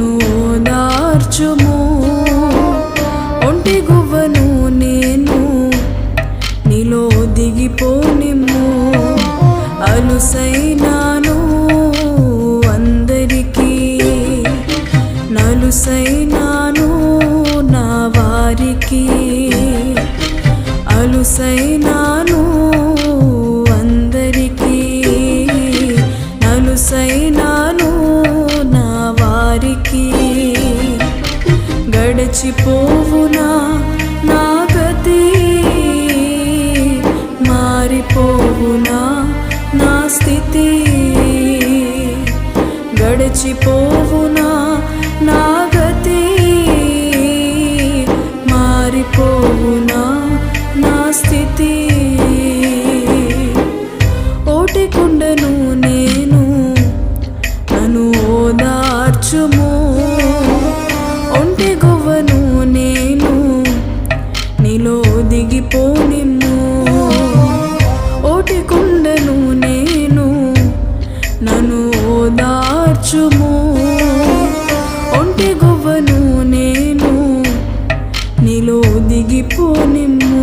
నన్ను ఓదార్చుము మర్చిపోవునా నా గతి? మారిపోవునా నా స్థితి? గడిచిపోవునా మార్చుము ఒంటి గువ్వను నేను నీలో దిగిపోనిమ్ము